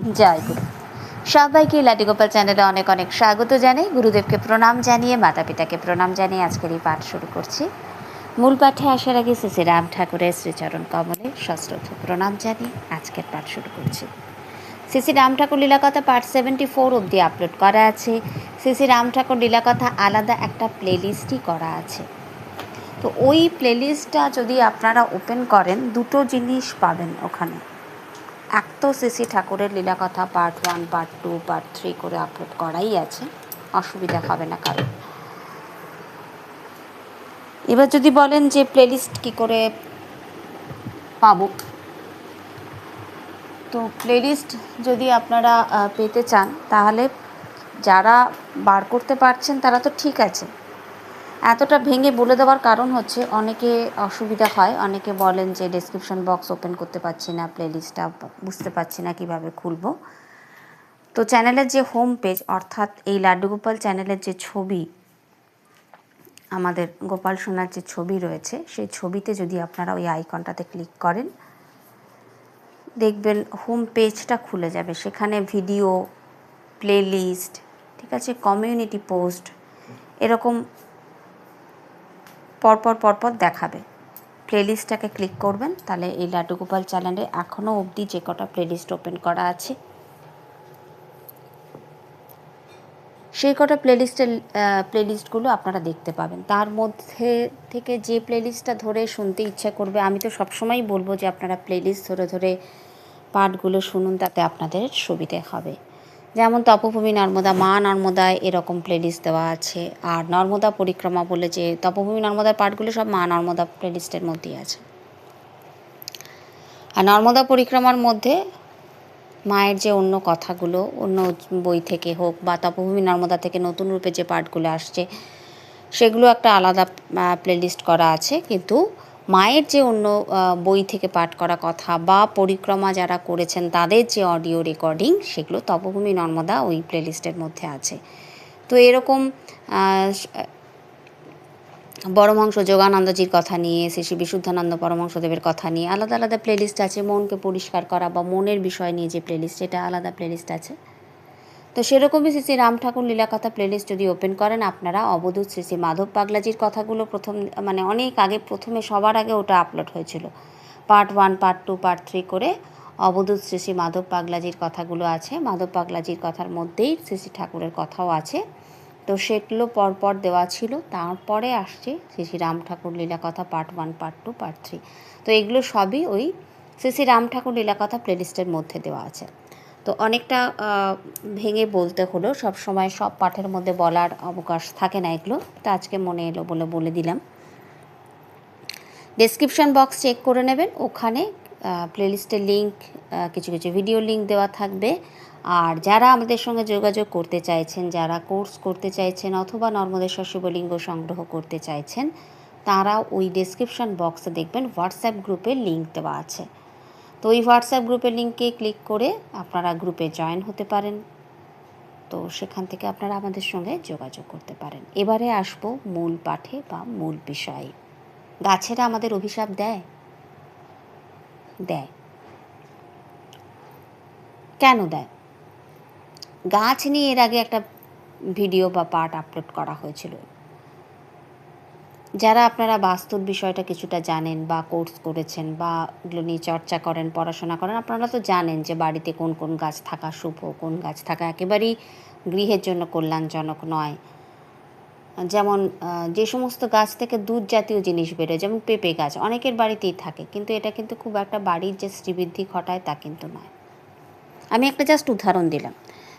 জয় গুরু। সবাইকে লাটিগোপাল চ্যানেলে অনেক অনেক স্বাগত জানাই। গুরুদেবকে প্রণাম জানিয়ে মাতা পিতাকে প্রণাম জানিয়ে আজকের এই পাঠ শুরু করছি। মূল পাঠে আসার আগে শ্রী রাম ঠাকুরের শ্রীচরণ কমলে সশ্রদ্ধ প্রণাম জানিয়ে আজকের পাঠ শুরু করছি। শ্রী রাম ঠাকুর লীলাকথা পার্ট সেভেন্টি ফোর অবধি আপলোড করা আছে। শ্রী শ্রী রাম ঠাকুর লীলাকথা আলাদা একটা প্লেলিস্টই করা আছে। তো ওই প্লেলিস্টটা যদি আপনারা ওপেন করেন, দুটো জিনিস পাবেন ওখানে। এক তো সিসি ঠাকুরের লীলাকথা part one, part two, part three করে আপলোড করাই আছে। অসুবিধা হবে না কারণ এবার যদি বলেন যে প্লেলিস্ট কি করে পাবো? তো প্লেলিস্ট যদি আপনারা পেতে চান, তাহলে যারা বার করতে পারছেন, তারা তো ঠিক আছে। এতটা ভেঙে বলে দেওয়ার কারণ হচ্ছে অনেকে অসুবিধা হয়, অনেকে বলেন যে ডেসক্রিপশন বক্স ওপেন করতে পারছি না প্লেলিস্টটা বুঝতে পারছি না কীভাবে খুলব। তো চ্যানেলের যে হোম পেজ অর্থাৎ এই লাড্ডু গোপাল চ্যানেলের যে ছবি, আমাদের গোপাল সোনার যে ছবি রয়েছে, সেই ছবিতে যদি আপনারা ওই আইকনটাতে ক্লিক করেন, দেখবেন হোম পেজটা খুলে যাবে। সেখানে ভিডিও প্লেলিস্ট ঠিক আছে কমিউনিটি পোস্ট এরকম পরপর পরপর দেখাবে। প্লেলিস্টটাকে ক্লিক করবেন, তাহলে এই লাড্ডু গোপাল চ্যানেলে এখনও অবধি যে কটা প্লেলিস্ট ওপেন করা আছে, সেই কটা প্লেলিস্টের প্লেলিস্টগুলো আপনারা দেখতে পাবেন। তার মধ্যে থেকে যে প্লেলিস্টটা ধরে শুনতে ইচ্ছা করবে, আমি তো সবসময়ই বলব যে আপনারা প্লেলিস্ট ধরে ধরে পাঠগুলো শুনুন, তাতে আপনাদের সুবিধে হবে। যেমন তপভূমি নর্মদা, মা নর্মদায় এরকম প্লেলিস্ট দেওয়া আছে। আর নর্মদা পরিক্রমা বলে যে তপভূমি নর্মদার পাঠগুলো সব মা নর্মদা প্লেলিস্টের মধ্যেই আছে। আর নর্মদা পরিক্রমার মধ্যে মায়ের যে অন্য কথাগুলো, অন্য বই থেকে হোক বা তপভূমি নর্মদা থেকে নতুন রূপে যে পাঠগুলো আসছে, সেগুলো একটা আলাদা প্লেলিস্ট করা আছে। কিন্তু মায়ের যে অন্য বই থেকে পাঠ করা কথা বা পরিক্রমা যারা করেছেন, তাদের যে অডিও রেকর্ডিং, সেগুলো তপভূমি নর্মদা ওই প্লেলিস্টের মধ্যে আছে। তো এরকম পরমহংস যোগানন্দজির কথা নিয়ে শ্রী বিশুদ্ধানন্দ পরমহংসদেবের কথা নিয়ে আলাদা আলাদা প্লেলিস্ট আছে। মনকে পরিষ্কার করা বা মনের বিষয় নিয়ে যে প্লেলিস্ট, সেটা আলাদা প্লেলিস্ট আছে। তো সেরকমই শ্রী শ্রী রাম ঠাকুর লীলাকথা প্লেলিস্ট যদি ওপেন করেন, আপনারা অবধূত শ্রী শ্রী মাধব পাগলাজির কথাগুলো প্রথম মানে অনেক আগে, প্রথমে সবার আগে ওটা আপলোড হয়েছিল। Part one part two part three করে অবধূত শ্রী শ্রী মাধব পাগলাজির কথাগুলো আছে। মাধব পাগলাজির কথার মধ্যেই শ্রী শ্রী ঠাকুরের কথাও আছে। তো সেগুলো পরপর দেওয়া ছিল। তারপরে আসছে Shri Shri Ram Thakur লীলাকথা part one part two part three তো এগুলো সবই ওই শ্রী শ্রী রাম ঠাকুর লীলাকথা প্লেলিস্টের মধ্যে দেওয়া আছে। তো অনেকটা ভেঙে বলতে হলো। সব সময় সব পাঠের মধ্যে বলার অবকাশ থাকে না এগুলো। তো আজকে মনে এলো বলে বলে দিলাম। ডেসক্রিপশন বক্স চেক করে নেবেন। ওখানে প্লেলিস্টের লিঙ্ক কিছু কিছু ভিডিও লিঙ্ক দেওয়া থাকবে। আর যারা আমাদের সঙ্গে যোগাযোগ করতে চাইছেন, যারা কোর্স করতে চাইছেন অথবা নর্মদেশ্বর শিবলিঙ্গ সংগ্রহ করতে চাইছেন তারা ওই ডেসক্রিপশন বক্সে দেখবেন। হোয়াটসঅ্যাপ গ্রুপের লিঙ্ক দেওয়া আছে। তো ওই হোয়াটসঅ্যাপ গ্রুপের লিঙ্কে ক্লিক করে আপনারা গ্রুপে জয়েন হতে পারেন। তো সেখান থেকে আপনারা আমাদের সঙ্গে যোগাযোগ করতে পারেন। এবারে আসব মূল পাঠে বা মূল বিষয়ে। গাছেরা আমাদের অভিশাপ দেয়? দেয়। কেন দেয়? গাছ নিয়ে এর আগে একটা ভিডিও বা পার্ট আপলোড করা হয়েছিল। যারা আপনারা বাস্তব বিষয়টা কিছুটা জানেন বা কোর্স করেছেন বা এগুলো নিয়ে চর্চা করেন, পড়াশোনা করেন, আপনারা তো জানেন যে বাড়িতে কোন কোন গাছ থাকা শুভ, কোন গাছ থাকা একেবারেই গৃহের জন্য কল্যাণজনক নয়। যেমন যে সমস্ত গাছ থেকে দুধ জাতীয় জিনিস বেরোয়, যেমন পেঁপে গাছ, অনেকের বাড়িতেই থাকে, কিন্তু এটা কিন্তু খুব একটা বাড়ির যে শ্রীবৃদ্ধি ঘটায় তা কিন্তু নয়। আমি একটা জাস্ট উদাহরণ দিলাম।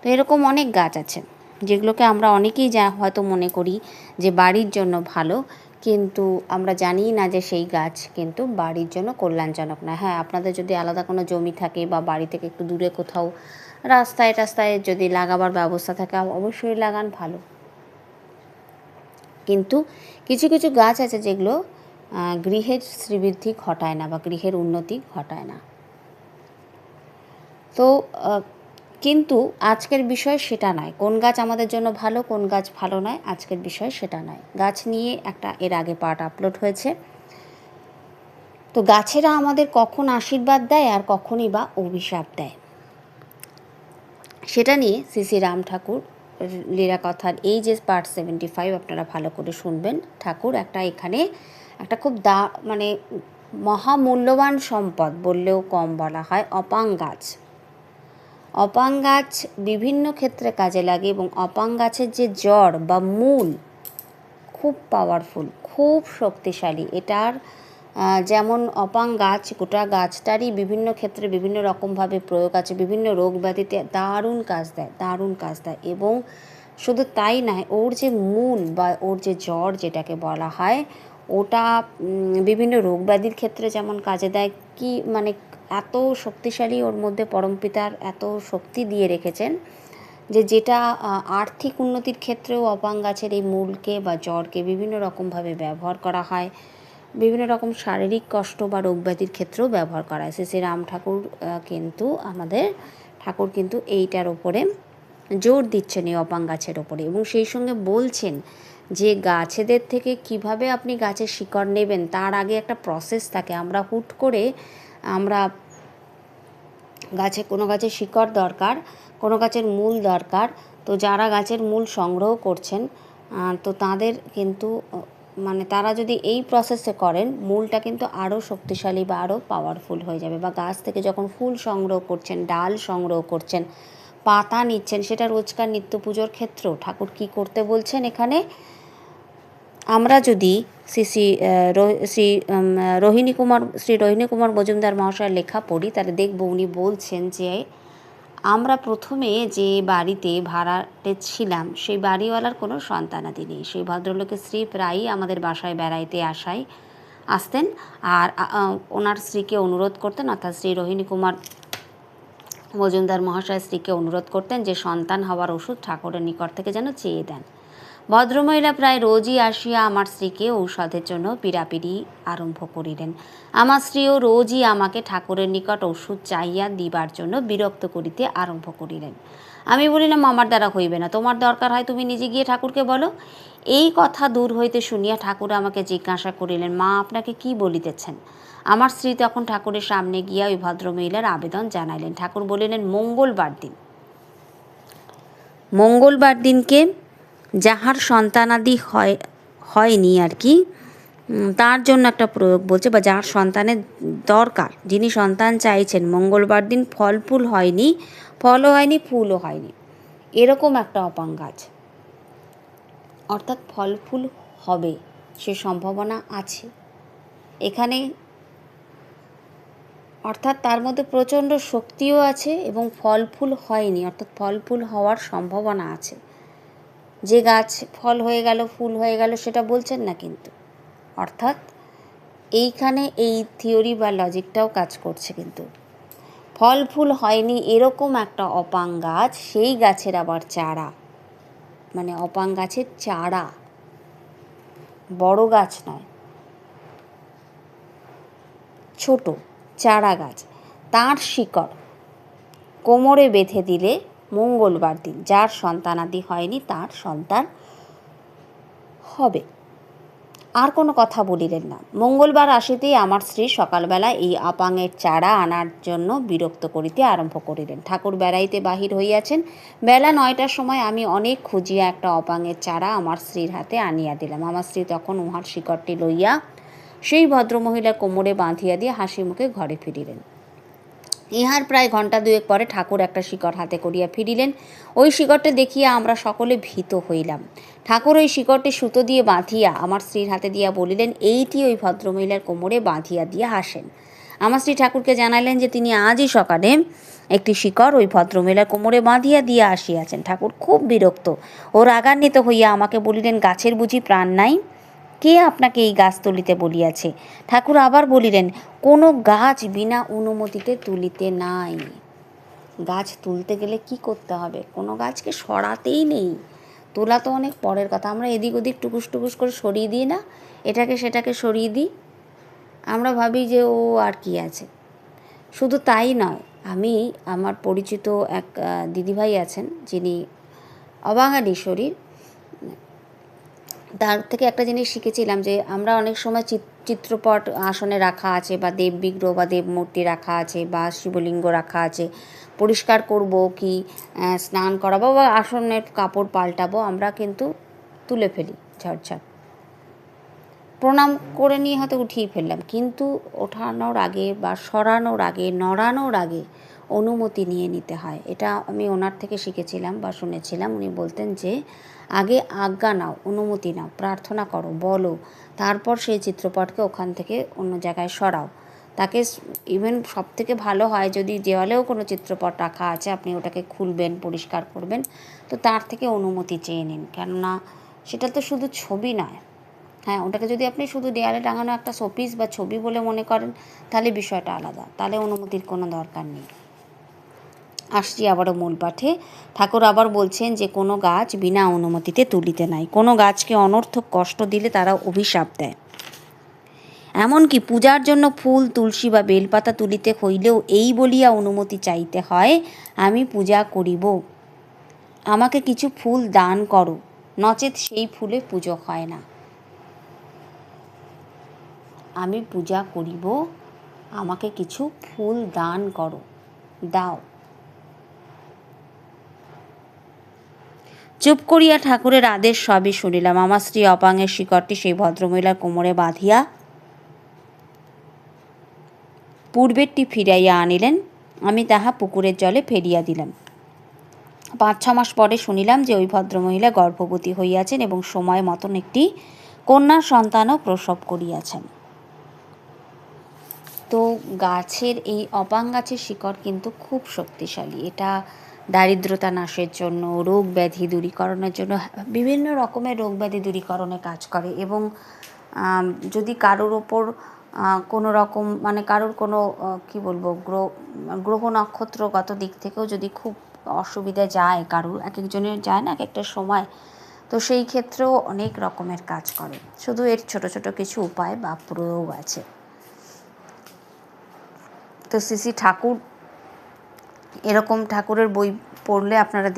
তো এরকম অনেক গাছ আছে, যেগুলোকে আমরা অনেকেই যা, হয়তো মনে করি যে বাড়ির জন্য ভালো কিন্তু আমরা জানি না যে সেই গাছ কিন্তু বাড়ির জন্য কল্যাণজনক না। হ্যাঁ আপনাদের যদি আলাদা কোনো জমি থাকে বা বাড়ি থেকে একটু দূরে কোথাও রাস্তায় টাস্তায় যদি লাগাবার ব্যবস্থা থাকে, অবশ্যই লাগান, ভালো। কিন্তু কিছু কিছু গাছ আছে যেগুলো গৃহের শ্রীবৃদ্ধি ঘটায় না বা গৃহের উন্নতি ঘটায় না। তো কিন্তু আজকের বিষয় সেটা নয়। কোন গাছ আমাদের জন্য ভালো, কোন গাছ ভালো নয়, আজকের বিষয় সেটা নয়। গাছ নিয়ে একটা এর আগে পার্ট আপলোড হয়েছে। তো গাছেরা আমাদের কখন আশীর্বাদ দেয় আর কখনই বা অভিশাপ দেয়। সেটা নিয়ে শ্রী রাম ঠাকুর লীলা কথার এই যে পার্ট সেভেন্টি ফাইভ আপনারা ভালো করে শুনবেন। ঠাকুর একটা এখানে একটা খুব দা মানে মহামূল্যবান সম্পদ বললেও কম বলা হয়, অপাং গাছ। অপাং গাছ বিভিন্ন ক্ষেত্রে কাজে লাগে এবং অপাং গাছের যে জড় বা মূল খুব পাওয়ারফুল খুব শক্তিশালী। এটার যেমন অপাং গাছ, গোটা গাছটারই বিভিন্ন ক্ষেত্রে বিভিন্ন রকমভাবে প্রয়োগ আছে, বিভিন্ন রোগ ব্যাধিতে দারুণ কাজ দেয়, দারুণ কাজ দেয় এবং শুধু তাই নয়, ওর যে মূল বা ওর যে জ্বর যেটাকে বলা হয়, ওটা বিভিন্ন রোগ ব্যাধির ক্ষেত্রে যেমন কাজে দেয় কি মানে এত শক্তিশালী ওর মধ্যে পরমপিতার এত শক্তি দিয়ে রেখেছেন যে যেটা আর্থিক উন্নতির ক্ষেত্রেও অপাং গাছের এই মূলকে বা জ্বরকে বিভিন্ন রকমভাবে ব্যবহার করা হয়। বিভিন্ন রকম শারীরিক কষ্ট বা রোগব্যাধির ক্ষেত্রেও ব্যবহার করা হয়। শ্রী রাম ঠাকুর কিন্তু আমাদের ঠাকুর কিন্তু এইটার ওপরে জোর দিচ্ছেন এই অপাং গাছের ওপরে এবং সেই সঙ্গে বলছেন যে গাছেদের থেকে কীভাবে আপনি গাছের শিকড় নেবেন, তার আগে একটা প্রসেস থাকে। আমরা হুট করে, আমরা গাছে, কোনো গাছের শিকড় দরকার, কোনো গাছের মূল দরকার, তো যারা গাছের মূল সংগ্রহ করছেন তো তাদের কিন্তু মানে তারা যদি এই প্রসেসে করেন, মূলটা কিন্তু আরও শক্তিশালী বা আরও পাওয়ারফুল হয়ে যাবে। বা গাছ থেকে যখন ফুল সংগ্রহ করছেন, ডাল সংগ্রহ করছেন, পাতা নিচ্ছেন, সেটা রোজকার নিত্য পুজোর ক্ষেত্রেও, ঠাকুর কি করতে বলছেন এখানে? আমরা যদি শ্রী শ্রী শ্রী রোহিণী কুমার, শ্রী রোহিণী কুমার মজুমদার মহাশয়ের লেখা পড়ি, তাহলে দেখব উনি বলছেন যে, আমরা প্রথমে যে বাড়িতে ভাড়াটে ছিলাম, সেই বাড়িওয়ালার কোনো সন্তানাদি নেই। সেই ভদ্রলোকের স্ত্রী প্রায়ই আমাদের বাসায় বেড়াইতে আসায় আসতেন আর ওনার স্ত্রীকে অনুরোধ করতেন, অর্থাৎ শ্রী রোহিণী কুমার মজুমদার মহাশয় স্ত্রীকে অনুরোধ করতেন যে সন্তান হওয়ার ওষুধ ঠাকুরের নিকট থেকে যেন চেয়ে দেন। ভদ্রমহিলা প্রায় রোজই আসিয়া আমার স্ত্রীকে ঔষধের জন্য পিড়াপিড়ি আরম্ভ করিলেন। আমার স্ত্রীও রোজই আমাকে ঠাকুরের নিকট ওষুধ চাইয়া দিবার জন্য বিরক্ত করিতে আরম্ভ করিলেন। আমি বলিলাম, আমার দ্বারা হইবে না। তোমার দরকার হয় তুমি নিজে গিয়ে ঠাকুরকে বলো। এই কথা দূর হইতে শুনিয়া ঠাকুর আমাকে জিজ্ঞাসা করিলেন, মা, আপনাকে কি বলিতেছেন? আমার স্ত্রী তখন ঠাকুরের সামনে গিয়া ওই ভদ্রমহিলার আবেদন জানাইলেন। ঠাকুর বলিলেন, মঙ্গলবার দিন। মঙ্গলবার দিনকে যাহার সন্তানাদি হয়, হয়নি আর কি তার জন্য একটা প্রয়োগ বলছে, বা যার সন্তানের দরকার। যিনি সন্তান চাইছেন, মঙ্গলবার দিন ফল ফুল হয়নি, ফলও হয়নি, ফুলও হয়নি। এরকম একটা অপাং গাছ অর্থাৎ ফল ফুল হবে, সে সম্ভাবনা আছে। এখানে অর্থাৎ তার মধ্যে প্রচণ্ড শক্তিও আছে এবং ফল ফুল হয়নি, অর্থাৎ ফল ফুল হওয়ার সম্ভাবনা আছে। যে গাছ ফল হয়ে গেল, ফুল হয়ে গেল, সেটা বলছেন না কিন্তু। অর্থাৎ এইখানে এই থিওরি বা লজিকটাও কাজ করছে কিন্তু। ফল ফুল হয়নি এরকম একটা অপাং গাছ, সেই গাছের আবার চারা। মানে অপাং গাছের চারা। বড় গাছ নয়। ছোট চারা গাছ। তার শিকড় কোমরে বেঁধে দিলে মঙ্গলবার দিন। যার সন্তানাদি হয়নি, তার সন্তান হবে। আর কোনো কথা বলিলেন না। মঙ্গলবার আসিতেই আমার স্ত্রী সকালবেলা এই আপাঙের চারা আনার জন্য বিরক্ত করিতে আরম্ভ করিলেন। ঠাকুর বেড়াইতে বাহির হইয়াছেন। বেলা নয়টার সময় আমি অনেক খুঁজিয়া একটা অপাঙের চারা আমার স্ত্রীর হাতে আনিয়া দিলাম। আমার স্ত্রী তখন উহার শিকড়টি লইয়া সেই ভদ্রমহিলার কোমরে বাঁধিয়া দিয়ে হাসি মুখে ঘরে ফিরিলেন। ইহার প্রায় ঘণ্টা দুয়েক পরে ঠাকুর একটা শিকড় হাতে করিয়া ফিরিলেন। ওই শিকড়টা দেখিয়া আমরা সকলে ভীত হইলাম। ঠাকুর ওই শিকড়টি সুতো দিয়ে বাঁধিয়া আমার স্ত্রীর হাতে দিয়া বলিলেন, এইটি ওই ভদ্রমহিলার কোমরে বাঁধিয়া দিয়া হাসেন আমার স্ত্রী ঠাকুরকে জানাইলেন যে তিনি আজই সকালে একটি শিকড় ওই ভদ্রমহিলার কোমরে বাঁধিয়া দিয়া আসিয়াছেন। ঠাকুর খুব বিরক্ত ও রাগান্বিত হইয়া আমাকে বলিলেন, গাছের বুঝি প্রাণ নাই? কে আপনাকে এই গাছ তুলিতে বলিয়াছে? ঠাকুর আবার বলিলেন, কোনো গাছ বিনা অনুমতিতে তুলিতে নাই। গাছ তুলতে গেলে কি করতে হবে? কোনো গাছকে সরাতেই নেই। তোলা তো অনেক পরের কথা। আমরা এদিক ওদিক টুকুস টুকুস করে সরিয়ে দিই না? এটাকে সেটাকে সরিয়ে দিই? আমরা ভাবি যে ও আর কি আছে। শুধু তাই নয়, আমি, আমার পরিচিত এক দিদিভাই আছেন, যিনি অবাঙালি শরীর তার থেকে একটা জিনিস শিখেছিলাম যে আমরা অনেক সময় চিত- চিত্রপট আসনে রাখা আছে বা দেব বিগ্রহ বা দেব মূর্তি রাখা আছে বা শিবলিঙ্গ রাখা আছে। পরিষ্কার করব কি স্নান করাবো বা আসনের কাপড় পাল্টাবো, আমরা কিন্তু তুলে ফেলি ঝটঝট প্রণাম করে নিয়ে হয়তো উঠিয়ে ফেললাম, কিন্তু ওঠানোর আগে বা সরানোর আগে, নড়ানোর আগে অনুমতি নিয়ে নিতে হয়। এটা আমি ওনার থেকে শিখেছিলাম বা শুনেছিলাম। উনি বলতেন যে আগে আজ্ঞা নাও, অনুমতি নাও, প্রার্থনা করো, বলো। তারপর সেই চিত্রপটকে ওখান থেকে অন্য জায়গায় সরাও। তাকে ইভেন সব থেকে ভালো হয় যদি দেওয়ালেও কোনো চিত্রপট রাখা আছে, আপনি ওটাকে খুলবেন, পরিষ্কার করবেন, তো তার থেকে অনুমতি চেয়ে নিন। কেননা সেটা তো শুধু ছবি নয়। হ্যাঁ ওটাকে যদি আপনি শুধু দেয়ালে টাঙানো একটা শোপিস বা ছবি বলে মনে করেন, তাহলে বিষয়টা আলাদা। তাহলে অনুমতির কোনো দরকার নেই। আসছি আবারও মূল পাঠে। ঠাকুর আবার বলছেন যে, কোনো গাছ বিনা অনুমতিতে তুলিতে নাই। কোনো গাছকে অনর্থক কষ্ট দিলে তারা অভিশাপ দেয়। এমনকি পূজার জন্য ফুল, তুলসী বা বেলপাতা তুলিতে হইলেও এই বলিয়া অনুমতি চাইতে হয়, আমি পূজা করিব। আমাকে কিছু ফুল দান করো। নচেত সেই ফুলে পুজো হয় না। আমি পূজা করিব। আমাকে কিছু ফুল দান করো। দাও। চুপ করিয়া ঠাকুরের আদেশ সবই শুনিলাম। আমার স্ত্রী অপাঙ্গের শিকড়টি সেই ভদ্রমহিলার কোমরে বাঁধিয়া পূর্বেরটি ফিরাইয়া আনিলেন। আমি তাহা পুকুরের জলে ফেরিয়া দিলাম। পাঁচ, ছ মাস পরে শুনিলাম যে ওই ভদ্রমহিলা গর্ভবতী হইয়াছেন এবং সময় মতন একটি কন্যা সন্তানও প্রসব করিয়াছেন। তো গাছের এই অপাং গাছের শিকড় কিন্তু খুব শক্তিশালী। এটা দারিদ্রতা নাশের জন্য, রোগ ব্যাধি দূরীকরণের জন্য, বিভিন্ন রকমের রোগ ব্যাধি দূরীকরণে কাজ করে এবং যদি কারোর ওপর কোনো রকম মানে কারোর কোনো কি বলব, গ্রহ গ্রহ নক্ষত্রগত দিক থেকেও যদি খুব অসুবিধা যায় কারোর, এক একজনের যায় না এক একটা সময়, তো সেই ক্ষেত্রেও অনেক রকমের কাজ করে। শুধু এর ছোট ছোট কিছু উপায় বা প্রয়োগ আছে। তো শ্রী ঠাকুর এরকম ঠাকুরের বই পড়লে আপনারা